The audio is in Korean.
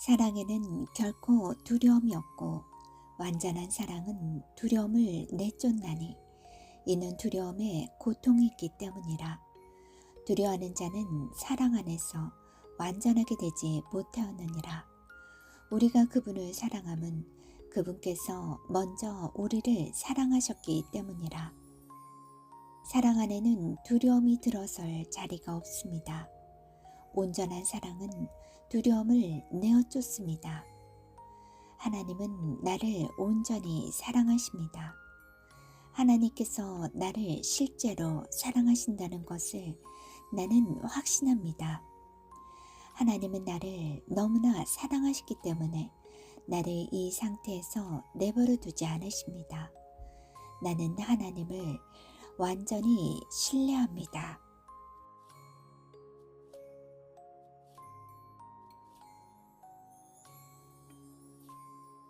사랑에는 결코 두려움이 없고 완전한 사랑은 두려움을 내쫓나니 이는 두려움에 고통이 있기 때문이라. 두려워하는 자는 사랑 안에서 완전하게 되지 못하였느니라. 우리가 그분을 사랑함은 그분께서 먼저 우리를 사랑하셨기 때문이라. 사랑 안에는 두려움이 들어설 자리가 없습니다. 온전한 사랑은 두려움을 내어 쫓습니다. 하나님은 나를 온전히 사랑하십니다. 하나님께서 나를 실제로 사랑하신다는 것을 나는 확신합니다. 하나님은 나를 너무나 사랑하시기 때문에 나를 이 상태에서 내버려 두지 않으십니다. 나는 하나님을 완전히 신뢰합니다.